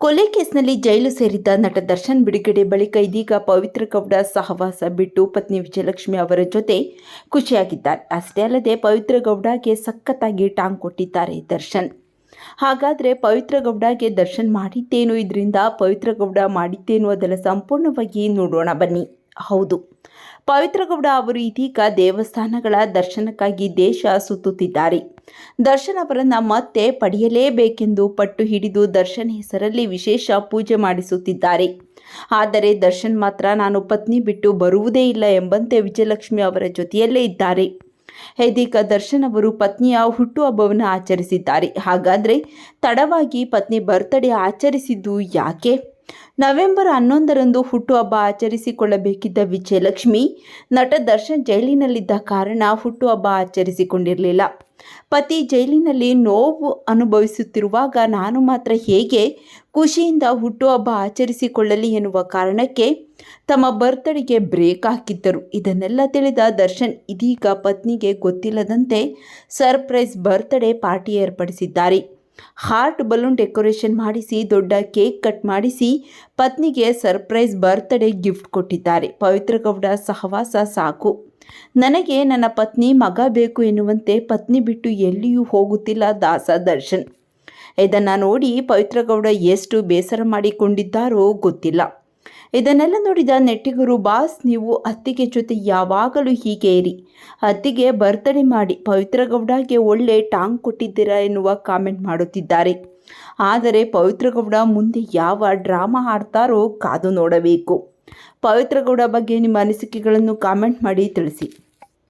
ಕೊಲೆ ಕೇಸ್ನಲ್ಲಿ ಜೈಲು ಸೇರಿದ್ದ ನಟ ದರ್ಶನ್ ಬಿಡುಗಡೆ ಬಳಿಕ ಇದೀಗ ಪವಿತ್ರ ಗೌಡ ಸಹವಾಸ ಬಿಟ್ಟು ಪತ್ನಿ ವಿಜಯಲಕ್ಷ್ಮಿ ಅವರ ಜೊತೆ ಖುಷಿಯಾಗಿದ್ದಾರೆ. ಅಷ್ಟೇ ಅಲ್ಲದೆ ಪವಿತ್ರ ಗೌಡಗೆ ಸಖತ್ತಾಗಿ ಟಾಂಗ್ ಕೊಟ್ಟಿದ್ದಾರೆ ದರ್ಶನ್. ಹಾಗಾದರೆ ಪವಿತ್ರ ಗೌಡಗೆ ದರ್ಶನ್ ಮಾಡಿದ್ದೇನು? ಇದರಿಂದ ಪವಿತ್ರ ಗೌಡ ಮಾಡಿದ್ದೇನು? ಅದೆಲ್ಲ ಸಂಪೂರ್ಣವಾಗಿ ನೋಡೋಣ ಬನ್ನಿ. ಹೌದು. ಪವಿತ್ರಗೌಡ ಅವರು ಇದೀಗ ದೇವಸ್ಥಾನಗಳ ದರ್ಶನಕ್ಕಾಗಿ ದೇಶ ಸುತ್ತುತ್ತಿದ್ದಾರೆ. ದರ್ಶನ್ ಅವರನ್ನು ಮತ್ತೆ ಪಡೆಯಲೇಬೇಕೆಂದು ಪಟ್ಟು ಹಿಡಿದು ದರ್ಶನ್ ಹೆಸರಲ್ಲಿ ವಿಶೇಷ ಪೂಜೆ ಮಾಡಿಸುತ್ತಿದ್ದಾರೆ. ಆದರೆ ದರ್ಶನ್ ಮಾತ್ರ ನಾನು ಪತ್ನಿ ಬಿಟ್ಟು ಬರುವುದೇ ಇಲ್ಲ ಎಂಬಂತೆ ವಿಜಯಲಕ್ಷ್ಮಿ ಅವರ ಜೊತೆಯಲ್ಲೇ ಇದ್ದಾರೆ. ಇದೀಗ ದರ್ಶನ್ ಅವರು ಪತ್ನಿಯ ಹುಟ್ಟುಹಬ್ಬವನ್ನು ಆಚರಿಸಿದ್ದಾರೆ. ಹಾಗಾದರೆ ತಡವಾಗಿ ಪತ್ನಿ ಬರ್ತ್ಡೇ ಆಚರಿಸಿದ್ದು ಯಾಕೆ? ನವೆಂಬರ್ ಹನ್ನೊಂದರಂದು ಹುಟ್ಟುಹಬ್ಬ ಆಚರಿಸಿಕೊಳ್ಳಬೇಕಿದ್ದ ವಿಜಯಲಕ್ಷ್ಮಿ ನಟ ದರ್ಶನ್ ಜೈಲಿನಲ್ಲಿದ್ದ ಕಾರಣ ಹುಟ್ಟುಹಬ್ಬ ಆಚರಿಸಿಕೊಂಡಿರಲಿಲ್ಲ. ಪತಿ ಜೈಲಿನಲ್ಲಿ ನೋವು ಅನುಭವಿಸುತ್ತಿರುವಾಗ ನಾನು ಮಾತ್ರ ಹೇಗೆ ಖುಷಿಯಿಂದ ಹುಟ್ಟುಹಬ್ಬ ಆಚರಿಸಿಕೊಳ್ಳಲಿ ಎನ್ನುವ ಕಾರಣಕ್ಕೆ ತಮ್ಮ ಬರ್ತಡೆಗೆ ಬ್ರೇಕ್ ಹಾಕಿದ್ದರು. ಇದನ್ನೆಲ್ಲ ತಿಳಿದ ದರ್ಶನ್ ಇದೀಗ ಪತ್ನಿಗೆ ಗೊತ್ತಿಲ್ಲದಂತೆ ಸರ್ಪ್ರೈಸ್ ಬರ್ತ್ಡೇ ಪಾರ್ಟಿ ಏರ್ಪಡಿಸಿದ್ದಾರೆ. ಹಾರ್ಟ್ ಬಲೂನ್ ಡೆಕೋರೇಷನ್ ಮಾಡಿಸಿ, ದೊಡ್ಡ ಕೇಕ್ ಕಟ್ ಮಾಡಿಸಿ, ಪತ್ನಿಗೆ ಸರ್ಪ್ರೈಸ್ ಬರ್ತ್ಡೇ ಗಿಫ್ಟ್ ಕೊಟ್ಟಿದ್ದಾರೆ. ಪವಿತ್ರ ಗೌಡ ಸಹವಾಸ ಸಾಕು. ನನಗೆ ನನ್ನ ಪತ್ನಿ ಮಗ ಬೇಕು ಎನ್ನುವಂತೆ ಪತ್ನಿ ಬಿಟ್ಟು ಎಲ್ಲಿಯೂ ಹೋಗುತ್ತಿಲ್ಲ ದಾಸ ದರ್ಶನ್. ಇದನ್ನು ನೋಡಿ ಪವಿತ್ರಗೌಡ ಎಷ್ಟು ಬೇಸರ ಮಾಡಿಕೊಂಡಿದ್ದಾರೋ ಗೊತ್ತಿಲ್ಲ. ಇದನ್ನೆಲ್ಲ ನೋಡಿದ ನೆಟ್ಟಿಗರು, ಬಾಸ್, ನೀವು ಅತ್ತಿಗೆ ಜೊತೆ ಯಾವಾಗಲೂ ಹೀಗೆ ಇರಿ. ಅತ್ತಿಗೆ ಬರ್ತಡೆ ಮಾಡಿ. ಪವಿತ್ರಗೌಡಗೆ ಒಳ್ಳೆ ಟಾಂಗ್ ಕೊಟ್ಟಿದ್ದೀರಾ ಎನ್ನುವ ಕಾಮೆಂಟ್ ಮಾಡುತ್ತಿದ್ದಾರೆ. ಆದರೆ ಪವಿತ್ರಗೌಡ ಮುಂದೆ ಯಾವ ಡ್ರಾಮಾ ಆಡ್ತಾರೋ ಕಾದು ನೋಡಬೇಕು. ಪವಿತ್ರಗೌಡ ಬಗ್ಗೆ ನಿಮ್ಮ ಅನಿಸಿಕೆಗಳನ್ನು ಕಾಮೆಂಟ್ ಮಾಡಿ ತಿಳಿಸಿ.